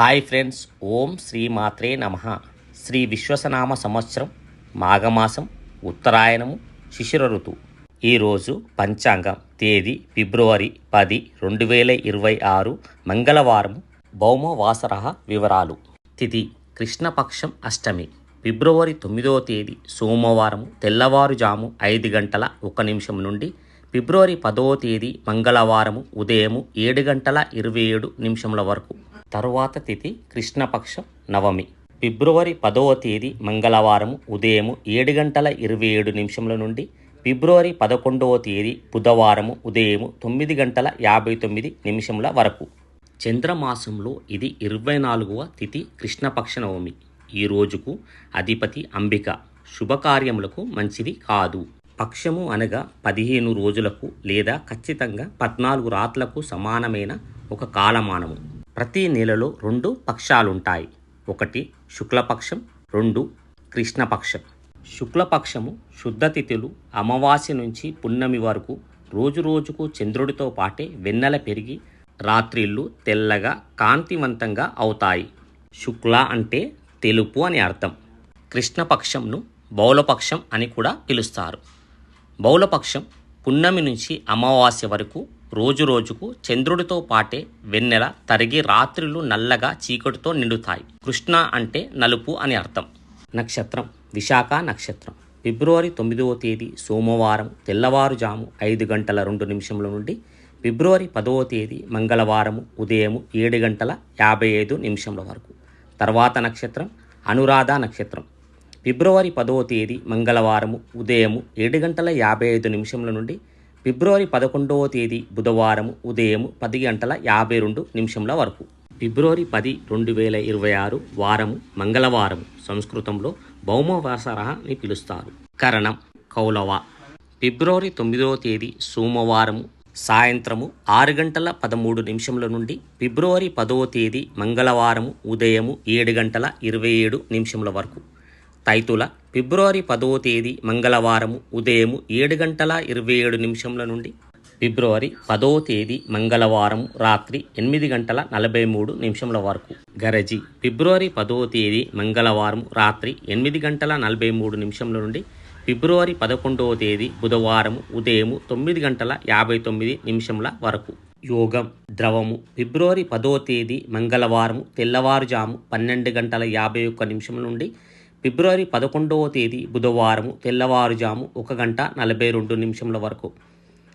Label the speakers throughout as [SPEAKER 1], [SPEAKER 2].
[SPEAKER 1] Hi friends ఓం శ్రీ మాత్రే నమ. శ్రీ విశ్వసనామ సంవత్సరం మాఘమాసం ఉత్తరాయణము శిశిర ఋతువు ఈరోజు పంచాంగం తేదీ ఫిబ్రవరి పది రెండు వేల ఇరవై ఆరు మంగళవారం భౌమవాసర వివరాలు. తిథి కృష్ణపక్షం అష్టమి. ఫిబ్రవరి తొమ్మిదవ తేదీ సోమవారం తెల్లవారుజాము ఐదు గంటల ఒక నిమిషం నుండి ఫిబ్రవరి పదవ తేదీ మంగళవారము ఉదయము ఏడు గంటల ఇరవై ఏడు నిమిషముల వరకు. తరువాత తిథి కృష్ణపక్షం నవమి. ఫిబ్రవరి పదవ తేదీ మంగళవారము ఉదయము ఏడు గంటల ఇరవై ఏడు నిమిషముల నుండి ఫిబ్రవరి పదకొండవ తేదీ బుధవారము ఉదయము తొమ్మిది గంటల యాభై తొమ్మిది నిమిషముల వరకు. చంద్రమాసంలో ఇది ఇరవై నాలుగవ తిథి కృష్ణపక్ష నవమి. ఈ రోజుకు అధిపతి అంబిక. శుభకార్యములకు మంచిది కాదు. పక్షము అనగా పదిహేను రోజులకు లేదా ఖచ్చితంగా పద్నాలుగు రాత్లకు సమానమైన ఒక కాలమానము. ప్రతి నెలలో రెండు పక్షాలుంటాయి. ఒకటి శుక్లపక్షం రెండు కృష్ణపక్షం. శుక్లపక్షము శుద్ధ తిథులు అమావాస్య నుంచి పున్నమి వరకు రోజు రోజుకు చంద్రుడితో పాటే వెన్నెల పెరిగి రాత్రిళ్ళు తెల్లగా కాంతివంతంగా అవుతాయి. శుక్ల అంటే తెలుపు అని అర్థం. కృష్ణపక్షంను బౌలపక్షం అని కూడా పిలుస్తారు. బౌలపక్షం పున్నమి నుంచి అమావాస్య వరకు రోజు రోజుకు చంద్రుడితో పాటే వెన్నెల తరిగి రాత్రులు నల్లగా చీకటితో నిండుతాయి. కృష్ణ అంటే నలుపు అని అర్థం. నక్షత్రం. విశాఖ నక్షత్రం. ఫిబ్రవరి తొమ్మిదవ తేదీ సోమవారం తెల్లవారుజాము ఐదు గంటల రెండు నిమిషముల నుండి ఫిబ్రవరి పదవ తేదీ మంగళవారము ఉదయము ఏడు గంటల యాభై ఐదు నిమిషముల వరకు. తర్వాత నక్షత్రం. అనురాధ నక్షత్రం. ఫిబ్రవరి పదవ తేదీ మంగళవారము ఉదయము ఏడు గంటల యాభై ఐదు నిమిషముల నుండి ఫిబ్రవరి పదకొండవ తేదీ బుధవారము ఉదయము పది గంటల యాభై రెండు నిమిషముల వరకు. ఫిబ్రవరి పది రెండు వేల ఇరవై ఆరు వారము మంగళవారము సంస్కృతంలో భౌమవాసర అని పిలుస్తారు. కరణం కౌలవ. ఫిబ్రవరి తొమ్మిదవ తేదీ సోమవారము సాయంత్రము ఆరు గంటల పదమూడు నిమిషముల నుండి ఫిబ్రవరి పదవ తేదీ మంగళవారము ఉదయము ఏడు గంటల ఇరవై ఏడు నిమిషముల వరకు. తైతుల ఫిబ్రవరి పదవ తేదీ మంగళవారము ఉదయము ఏడు గంటల ఇరవై ఏడు నిమిషముల నుండి ఫిబ్రవరి పదవ తేదీ మంగళవారం రాత్రి ఎనిమిది గంటల నలభై మూడు నిమిషముల వరకు. గరజి ఫిబ్రవరి పదవ తేదీ మంగళవారం రాత్రి ఎనిమిది గంటల నలభై మూడు నిమిషముల నుండి ఫిబ్రవరి పదకొండవ తేదీ బుధవారం ఉదయము తొమ్మిది గంటల యాభై తొమ్మిది నిమిషముల వరకు. యోగం ద్రవము ఫిబ్రవరి పదవ తేదీ మంగళవారం తెల్లవారుజాము పన్నెండు గంటల యాభై ఒక్క నిమిషం నుండి ఫిబ్రవరి పదకొండవ తేదీ బుధవారము తెల్లవారుజాము ఒక గంట నలభై రెండు నిమిషముల వరకు.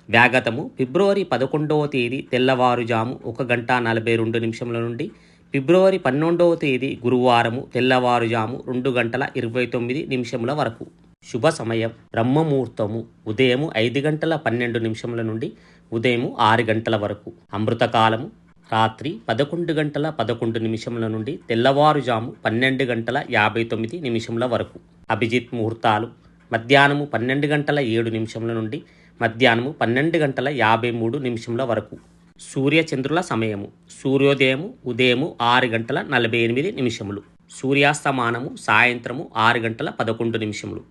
[SPEAKER 1] వ్యాగతము ఫిబ్రవరి పదకొండవ తేదీ తెల్లవారుజాము ఒక గంట నలభై రెండు నిమిషముల నుండి. ఫిబ్రవరి పన్నెండవ తేదీ గురువారము తెల్లవారుజాము రెండు గంటల ఇరవై తొమ్మిది నిమిషముల వరకు. శుభ సమయం. బ్రహ్మముహూర్తము ఉదయము ఐదు గంటల పన్నెండు నిమిషముల నుండి ఉదయము ఆరు గంటల వరకు. అమృతకాలము రాత్రి పదకొండు గంటల పదకొండు నిమిషముల నుండి తెల్లవారుజాము పన్నెండు గంటల యాభై తొమ్మిది నిమిషముల వరకు. అభిజిత్ ముహూర్తాలు మధ్యాహ్నము పన్నెండు గంటల ఏడు నిమిషముల నుండి మధ్యాహ్నము పన్నెండు గంటల యాభై మూడు నిమిషముల వరకు. సూర్యచంద్రుల సమయము సూర్యోదయము ఉదయము ఆరు గంటల నలభై ఎనిమిది నిమిషములు. సూర్యాస్తమానము సాయంత్రము ఆరు గంటల పదకొండు నిమిషములు.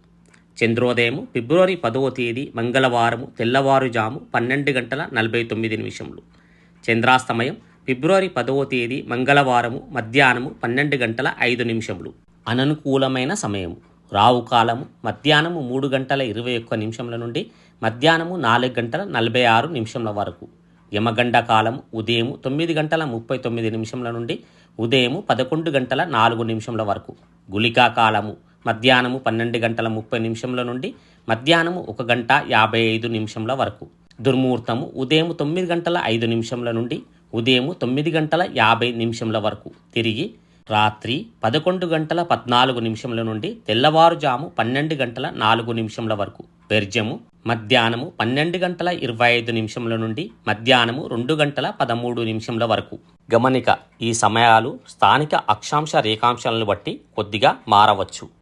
[SPEAKER 1] చంద్రోదయము ఫిబ్రవరి పదవ తేదీ మంగళవారము తెల్లవారుజాము పన్నెండు గంటల నలభై తొమ్మిది నిమిషములు. చంద్రాస్తమయం ఫిబ్రవరి పదవ తేదీ మంగళవారము మధ్యాహ్నము పన్నెండు గంటల ఐదు నిమిషములు. అననుకూలమైన సమయము రావు కాలము మధ్యాహ్నము మూడు గంటల ఇరవై ఒక్క నిమిషముల నుండి మధ్యాహ్నము నాలుగు గంటల నలభై ఆరు నిమిషముల వరకు. యమగండ కాలము ఉదయము తొమ్మిది గంటల ముప్పై తొమ్మిది నిమిషముల నుండి ఉదయము పదకొండు గంటల నాలుగు నిమిషముల వరకు. గులికా కాలము మధ్యాహ్నము పన్నెండు గంటల ముప్పై నిమిషముల నుండి మధ్యాహ్నము ఒక గంట యాభై ఐదు నిమిషముల వరకు. దుర్ముహూర్తము ఉదయం తొమ్మిది గంటల ఐదు నిమిషముల నుండి ఉదయం తొమ్మిది గంటల యాభై నిమిషముల వరకు. తిరిగి రాత్రి పదకొండు గంటల పద్నాలుగు నిమిషముల నుండి తెల్లవారుజాము పన్నెండు గంటల నాలుగు నిమిషముల వరకు. వెర్జము మధ్యాహ్నము పన్నెండు గంటల ఇరవై ఐదు నిమిషముల నుండి మధ్యాహ్నము రెండు గంటల పదమూడు నిమిషముల వరకు. గమనిక ఈ సమయాలు స్థానిక అక్షాంశ రేఖాంశాలను బట్టి కొద్దిగా మారవచ్చు.